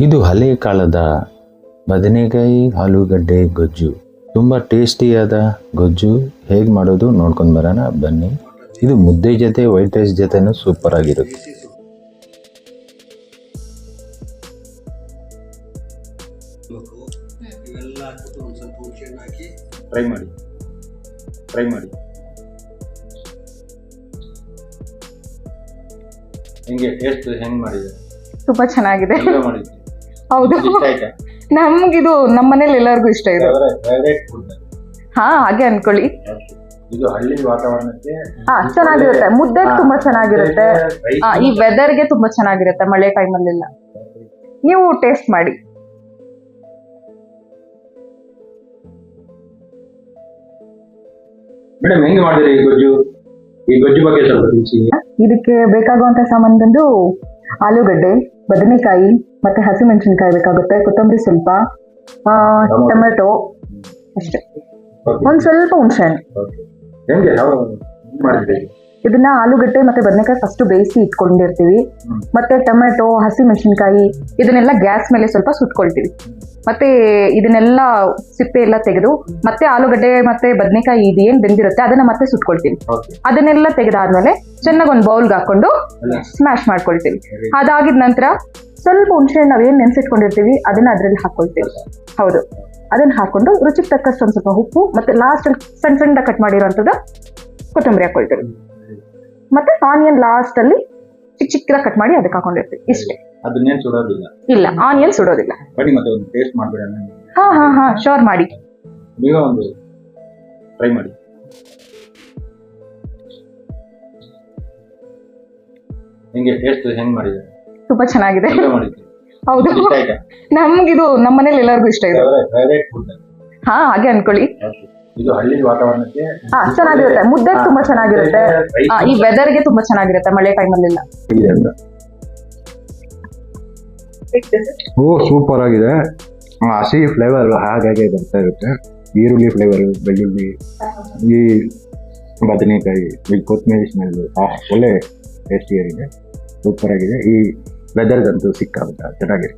ಇದು ಹಳೆ ಕಾಲದ ಬದನೆಕಾಯಿ ಆಲೂಗಡ್ಡೆ ಗೊಜ್ಜು. ತುಂಬ ಟೇಸ್ಟಿಯಾದ ಗೊಜ್ಜು. ಹೇಗೆ ಮಾಡೋದು ನೋಡ್ಕೊಂಡು ಬರೋಣ ಬನ್ನಿ. ಇದು ಮುದ್ದೆ ಜೊತೆ ವೈಟ್ ರೈಸ್ ಜೊತೆನೂ ಸೂಪರ್ ಆಗಿರುತ್ತೆ. ಇವೆಲ್ಲ ಹಾಕ್ಬಿಟ್ಟು ಒಂದು ಸ್ವಲ್ಪ ಹಾಕಿ ಮಾಡಿ. ಟ್ರೈ ಮಾಡಿ. ಹೆಂಗೆ ಟೇಸ್ಟ್ ಹೆಂಗೆ ಮಾಡಿದೆ? ತುಂಬಾ ಚೆನ್ನಾಗಿದೆ. ಮಾಡಿದ್ದೆ ಹೌದು. ನಮ್ಗಿದು ನಮ್ಮ ಮನೇಲಿ ಎಲ್ಲರಿಗೂ ಇಷ್ಟ ಇದು. ಹಾ ಹಾಗೆ ಅನ್ಕೊಳ್ಳಿ. ಇದು ಹಳ್ಳಿ ವಾತಾವರಣಕ್ಕೆ ಹಾ ಚೆನ್ನಾಗಿರುತ್ತೆ. ಮುದ್ದೆ ತುಂಬಾ ಚೆನ್ನಾಗಿರುತ್ತೆ. ಈ ವೆದರ್ಗೆ ತುಂಬಾ ಚೆನ್ನಾಗಿರುತ್ತೆ ಮಳೆ ಟೈಮಲ್ಲೆಲ್ಲ ನೀವು ಟೇಸ್ಟ್ ಮಾಡಿ. ಮೇಡಮ್ ಹೆಂಗೆ ಮಾಡಿದ್ರಿ ಈ ಗೊಜ್ಜು? ಈ ಗೊಜ್ಜು ಬಗ್ಗೆ ಸ್ವಲ್ಪ ತಿಳಿಸಿ. ಇದಕ್ಕೆ ಬೇಕಾಗುವಂತ ಸಾಮಾನು ಬಂದು ಆಲೂಗಡ್ಡೆ ಬದನೆಕಾಯಿ ಮತ್ತೆ ಹಸಿಮೆಣಸಿನಕಾಯಿ ಬೇಕಾಗುತ್ತೆ. ಕೊತ್ತಂಬರಿ ಸ್ವಲ್ಪ ಆ, ಟೊಮೆಟೊ. ಅಷ್ಟೇ. ಒಂದು ಒಂದ್ ಸ್ವಲ್ಪ ಹುಣಸೆ ಹಣ್ಣು. ಇದನ್ನ ಆಲೂಗಡ್ಡೆ ಮತ್ತೆ ಬದನೆಕಾಯಿ ಫಸ್ಟ್ ಬೇಯಿಸಿ ಇಟ್ಕೊಂಡಿರ್ತೀವಿ. ಮತ್ತೆ ಟೊಮೆಟೊ ಹಸಿಮೆಣಸಿನಕಾಯಿ ಇದನ್ನೆಲ್ಲ ಗ್ಯಾಸ್ ಮೇಲೆ ಸ್ವಲ್ಪ ಸುಟ್ಕೊಳ್ತೀವಿ. ಮತ್ತೆ ಇದನ್ನೆಲ್ಲ ಸಿಪ್ಪೆ ಎಲ್ಲ ತೆಗೆದು ಮತ್ತೆ ಆಲೂಗಡ್ಡೆ ಮತ್ತೆ ಬದನೆಕಾಯಿ ಇದೇನ್ ಬೆಂದಿರುತ್ತೆ ಅದನ್ನ ಮತ್ತೆ ಸುಟ್ಕೊಳ್ತೀವಿ. ಅದನ್ನೆಲ್ಲ ತೆಗೆದಾದ್ಮೇಲೆ ಚೆನ್ನಾಗಿ ಒಂದು ಬೌಲ್ಗೆ ಹಾಕೊಂಡು ಸ್ಮ್ಯಾಶ್ ಮಾಡ್ಕೊಳ್ತೀವಿ. ಅದಾಗಿದ ನಂತರ ಸ್ವಲ್ಪ ಹುಣಸೆ ನಾವು ನಾವೇನ್ ನೆನ್ಸಿಟ್ಕೊಂಡಿರ್ತೀವಿ ಅದನ್ನ ಅದ್ರಲ್ಲಿ ಹಾಕೊಳ್ತೀವಿ. ಹೌದು. ಅದನ್ನ ಹಾಕೊಂಡು ರುಚಿಗೆ ತಕ್ಕಷ್ಟು ಒಂದ್ ಸ್ವಲ್ಪ ಉಪ್ಪು ಮತ್ತೆ ಲಾಸ್ಟ್ ಸಣ್ಣ ಸಣ್ಣ ಕಟ್ ಮಾಡಿರೋಂಥದ್ದು ಕೊತ್ತಂಬರಿ ಹಾಕೊಳ್ತೀವಿ. ಮತ್ತೆ ಆನಿಯನ್ ಲಾಸ್ಟ್ ಅಲ್ಲಿ ಚಿಕ್ಕ ಚಿಕ್ಕದ ಕಟ್ ಮಾಡಿ ಅದಕ್ಕೆ ಹಾಕೊಂಡಿರ್ತೀವಿ. ಇಷ್ಟೇ. ಅದನ್ನೇನು ಸುಡೋದಿಲ್ಲ. ಇಲ್ಲ ಆನಿಯನ್ ಸುಡೋದಿಲ್ಲ. ಬನ್ನಿ ಮತ್ತೆ ಒಂದು ಟೇಸ್ಟ್ ಮಾಡ್ಬಿಡೋಣ. ಹಾ ಹಾ ಹಾ ಶೋರ್ ಮಾಡಿ. ನೀವೇ ಒಂದು ಟ್ರೈ ಮಾಡಿ. ಹೆಂಗೆ ಟೇಸ್ಟ್ ಹೆಂಗ್ ಮಾಡಿದೆ? ತುಂಬಾ ಚೆನ್ನಾಗಿದೆ. ಹೌದು ನಮ್ಗಿದು ನಮ್ಮ ಮನೇಲಿ ಎಲ್ಲರಿಗೂ ಇಷ್ಟ ಇದೆ. ಹಾ ಹಾಗೆ ಅನ್ಕೊಳ್ಳಿ. ಇದು ಹಳ್ಳಿ ವಾತಾವರಣಕ್ಕೆ ಹಾ ಚೆನ್ನಾಗಿರುತ್ತೆ. ಮುದ್ದೆ ತುಂಬಾ ಚೆನ್ನಾಗಿರುತ್ತೆ. ಈ ಈ ವೆದರ್ಗೆ ತುಂಬಾ ಚೆನ್ನಾಗಿರುತ್ತೆ ಮಳೆ ಟೈಮಲ್ಲೆಲ್ಲ ಇದೆ ಅಂತ. ಓ ಸೂಪರ್ ಆಗಿದೆ. ಆ, ಹಸಿ ಫ್ಲೇವರ್ ಹಾಗಾಗಿ ಬರ್ತಾ ಇರುತ್ತೆ. ಈರುಳ್ಳಿ ಫ್ಲೇವರ್ ಬೆಳ್ಳುಳ್ಳಿ ಈ ಬದನೆಕಾಯಿ ಈ ಕೊತ್ತಂಬರಿ ಸ್ಮೆಲ್ ಒಳ್ಳೆ ಟೇಸ್ಟಿಯಾಗಿದೆ ಸೂಪರ್ ಆಗಿದೆ. ಈ ವೆದರ್ಗಂತೂ ಸಿಕ್ಕಾಗುತ್ತೆ ಚೆನ್ನಾಗಿದೆ